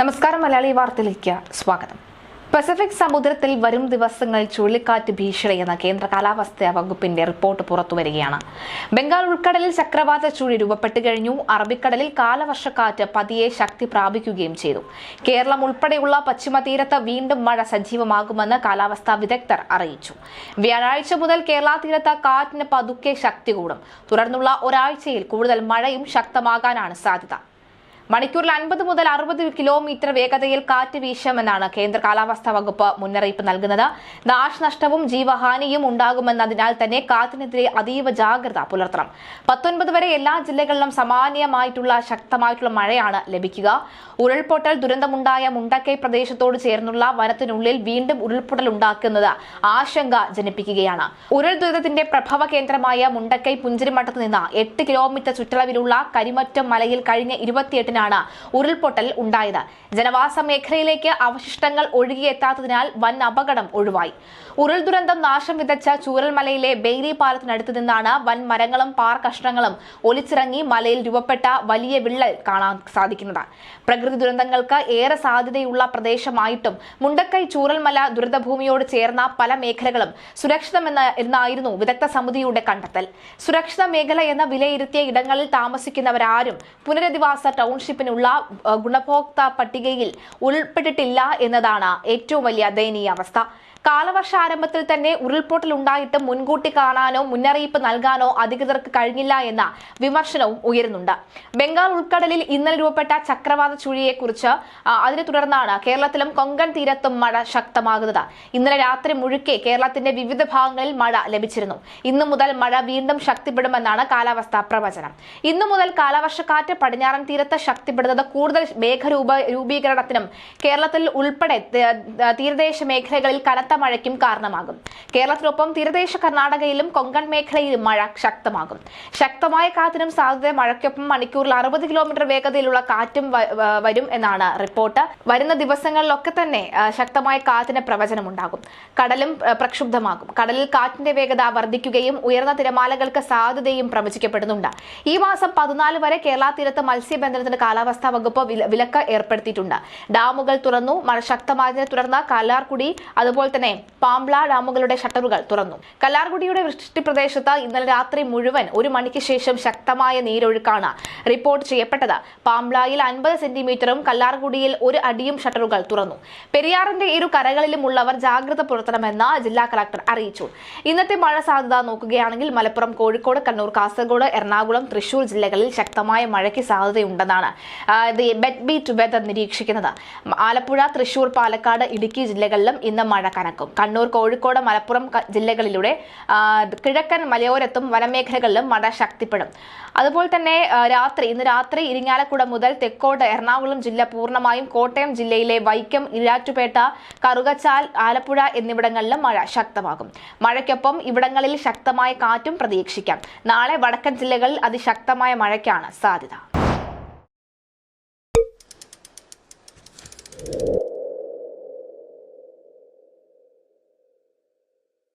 നമസ്കാരം മലയാളി വാർത്തയിലേക്ക് സ്വാഗതം. പസഫിക് സമുദ്രത്തിൽ വരും ദിവസങ്ങൾ ചുഴലിക്കാറ്റ് ഭീഷണിയെന്ന കേന്ദ്ര കാലാവസ്ഥാ വകുപ്പിന്റെ റിപ്പോർട്ട് പുറത്തുവരികയാണ്. ബംഗാൾ ഉൾക്കടലിൽ ചക്രവാത ചുഴി രൂപപ്പെട്ടു കഴിഞ്ഞു. അറബിക്കടലിൽ കാലവർഷക്കാറ്റ് പതിയെ ശക്തി പ്രാപിക്കുകയും ചെയ്തു. കേരളം ഉൾപ്പെടെയുള്ള പശ്ചിമ തീരത്ത് വീണ്ടും മഴ സജീവമാകുമെന്ന് കാലാവസ്ഥാ വിദഗ്ധർ അറിയിച്ചു. വ്യാഴാഴ്ച മുതൽ കേരള തീരത്ത് കാറ്റിന് പതുക്കെ ശക്തി കൂടും. തുടർന്നുള്ള ഒരാഴ്ചയിൽ കൂടുതൽ മഴയും ശക്തമാകാനാണ് സാധ്യത. മണിക്കൂറിൽ അൻപത് മുതൽ അറുപത് കിലോമീറ്റർ വേഗതയിൽ കാറ്റ് വീശുമെന്നാണ് കേന്ദ്ര കാലാവസ്ഥാ വകുപ്പ് മുന്നറിയിപ്പ് നൽകുന്നത്. നാശനഷ്ടവും ജീവഹാനിയും ഉണ്ടാകുമെന്നതിനാൽ തന്നെ കാറ്റിനെതിരെ അതീവ ജാഗ്രത പുലർത്തണം. പത്തൊൻപത് വരെ എല്ലാ ജില്ലകളിലും സമാനമായിട്ടുള്ള ശക്തമായിട്ടുള്ള മഴയാണ് ലഭിക്കുക. ഉരുൾപൊട്ടൽ ദുരന്തമുണ്ടായ മുണ്ടക്കൈ പ്രദേശത്തോട് ചേർന്നുള്ള വനത്തിനുള്ളിൽ വീണ്ടും ഉരുൾപൊട്ടൽ ഉണ്ടാക്കുന്നത് ആശങ്ക ജനിപ്പിക്കുകയാണ്. ഉരുൾ ദുരിതത്തിന്റെ പ്രഭവ കേന്ദ്രമായ മുണ്ടക്കൈ പുഞ്ചിരിമഠത്ത് നിന്ന് എട്ട് കിലോമീറ്റർ ചുറ്റളവിലുള്ള കരിമറ്റം മലയിൽ കഴിഞ്ഞ ഇരുപത്തിയെട്ടിനാണ് ഉരുൾപൊട്ടൽ ഉണ്ടായത്. ജനവാസ മേഖലയിലേക്ക് അവശിഷ്ടങ്ങൾ ഒഴുകിയെത്താത്തതിനാൽ വൻ അപകടം ഒഴിവായി. ഉരുൾ ദുരന്തം നാശം വിതച്ച ചൂരൽമലയിലെ ബെയ്ലി പാലത്തിനടുത്ത് നിന്നാണ് വൻ മരങ്ങളും പാർ കഷ്ണങ്ങളും ഒലിച്ചിറങ്ങി മലയിൽ രൂപപ്പെട്ട വലിയ വിള്ളൽ കാണാൻ സാധിക്കുന്നത്. പ്രകൃതി ദുരന്തങ്ങൾക്ക് ഏറെ സാധ്യതയുള്ള പ്രദേശമായിട്ടും മുണ്ടക്കൈ ചൂരൽമല ദുരിതഭൂമിയോട് ചേർന്ന പല മേഖലകളും സുരക്ഷിതമെന്ന് എന്നായിരുന്നു വിദഗ്ധ സമിതിയുടെ കണ്ടെത്തൽ. സുരക്ഷിത മേഖല എന്ന വിലയിരുത്തിയ ഇടങ്ങളിൽ താമസിക്കുന്നവരാരും പുനരധിവാസ ടൗൺഷിപ്പിനുള്ള അഹ്, ഗുണഭോക്ത പട്ടികയിൽ ഉൾപ്പെട്ടിട്ടില്ല എന്നതാണ് ഏറ്റവും വലിയ ദയനീയ അവസ്ഥ. കാലവർഷ ആരംഭത്തിൽ തന്നെ ഉരുൾപൊട്ടൽ ഉണ്ടായിട്ട് മുൻകൂട്ടി കാണാനോ മുന്നറിയിപ്പ് നൽകാനോ അധികൃതർക്ക് കഴിഞ്ഞില്ല എന്ന വിമർശനവും ഉയരുന്നുണ്ട്. ബംഗാൾ ഉൾക്കടലിൽ ഇന്നലെ രൂപപ്പെട്ട ചക്രവാത ചുഴിയെക്കുറിച്ച് അതിനെ തുടർന്നാണ് കേരളത്തിലും കൊങ്കൺ തീരത്തും മഴ ശക്തമാകുന്നത്. ഇന്നലെ രാത്രി മുഴുക്കെ കേരളത്തിന്റെ വിവിധ ഭാഗങ്ങളിൽ മഴ ലഭിച്ചിരുന്നു. ഇന്നു മുതൽ മഴ വീണ്ടും ശക്തിപ്പെടുമെന്നാണ് കാലാവസ്ഥാ പ്രവചനം. ഇന്നു മുതൽ കാലവർഷക്കാറ്റ് പടിഞ്ഞാറൻ തീരത്ത് ശക്തിപ്പെടുന്നത് കൂടുതൽ മേഘരൂപ രൂപീകരണത്തിനും കേരളത്തിൽ ഉൾപ്പെടെ തീരദേശ മേഖലകളിൽ കനത്ത മഴയ്ക്കും കാരണമാകും. കേരളത്തിനൊപ്പം തീരദേശ കർണാടകയിലും കൊങ്കൺ മേഖലയിലും മഴ ശക്തമാകും. ശക്തമായ കാറ്റിനും സാധ്യത മഴയ്ക്കൊപ്പം മണിക്കൂറിൽ അറുപത് കിലോമീറ്റർ വേഗതയിലുള്ള കാറ്റും വരും എന്നാണ് റിപ്പോർട്ട്. വരുന്ന ദിവസങ്ങളിലൊക്കെ തന്നെ ശക്തമായ കാറ്റിന് പ്രവചനമുണ്ടാകും. കടലും പ്രക്ഷുബ്ധമാകും. കടലിൽ കാറ്റിന്റെ വേഗത വർദ്ധിക്കുകയും ഉയർന്ന തിരമാലകൾക്ക് സാധ്യതയും പ്രവചിക്കപ്പെടുന്നുണ്ട്. ഈ മാസം പതിനാല് വരെ കേരള തീരത്ത് മത്സ്യബന്ധനത്തിന് കാലാവസ്ഥാ വകുപ്പ് വില- വിലക്ക് ഏർപ്പെടുത്തിയിട്ടുണ്ട്. ഡാമുകൾ തുറന്നു മഴ ശക്തമായതിനെ തുടർന്ന് കല്ലാർകുടി അതുപോലെ തന്നെ പാംബ്ല ഡാമുകളുടെ ഷട്ടറുകൾ തുറന്നു. കല്ലാർകുടിയുടെ വൃഷ്ടി പ്രദേശത്ത് ഇന്നലെ രാത്രി മുഴുവൻ ഒരു മണിക്ക് ശേഷം ശക്തമായ നീരൊഴുക്കാണ് റിപ്പോർട്ട് ചെയ്യപ്പെട്ടത്. പാംബ്ലയിൽ അൻപത് സെന്റിമീറ്ററും കല്ലാർകുടിയിൽ ഒരു അടിയും ഷട്ടറുകൾ തുറന്നു. പെരിയാറിന്റെ ഇരു കരകളിലും ഉള്ളവർ ജാഗ്രത പുലർത്തണമെന്ന് ജില്ലാ കളക്ടർ അറിയിച്ചു. ഇന്നത്തെ മഴ സാധ്യത നോക്കുകയാണെങ്കിൽ മലപ്പുറം കോഴിക്കോട് കണ്ണൂർ കാസർഗോഡ് എറണാകുളം തൃശൂർ ജില്ലകളിൽ ശക്തമായ മഴയ്ക്ക് സാധ്യതയുണ്ടെന്നാണ് ബെറ്റ് ബീറ്റ് വെതർ നിരീക്ഷിക്കുന്നത്. ആലപ്പുഴ തൃശൂർ പാലക്കാട് ഇടുക്കി ജില്ലകളിലും ഇന്ന് മഴ കണ്ണൂർ കോഴിക്കോട് മലപ്പുറം ജില്ലകളിലൂടെ കിഴക്കൻ മലയോരത്തും വനമേഖലകളിലും മഴ ശക്തിപ്പെടും. അതുപോലെ തന്നെ രാത്രി ഇന്ന് രാത്രി ഇരിങ്ങാലക്കുട മുതൽ തെക്കോട്ട് എറണാകുളം ജില്ല പൂർണമായും കോട്ടയം ജില്ലയിലെ വൈക്കം ഇരാറ്റുപേട്ട കറുകച്ചാൽ ആലപ്പുഴ എന്നിവിടങ്ങളിലും മഴ ശക്തമാകും. മഴയ്ക്കൊപ്പം ഇവിടങ്ങളിൽ ശക്തമായ കാറ്റും പ്രതീക്ഷിക്കാം. നാളെ വടക്കൻ ജില്ലകളിൽ അതിശക്തമായ മഴയ്ക്കാണ് സാധ്യത.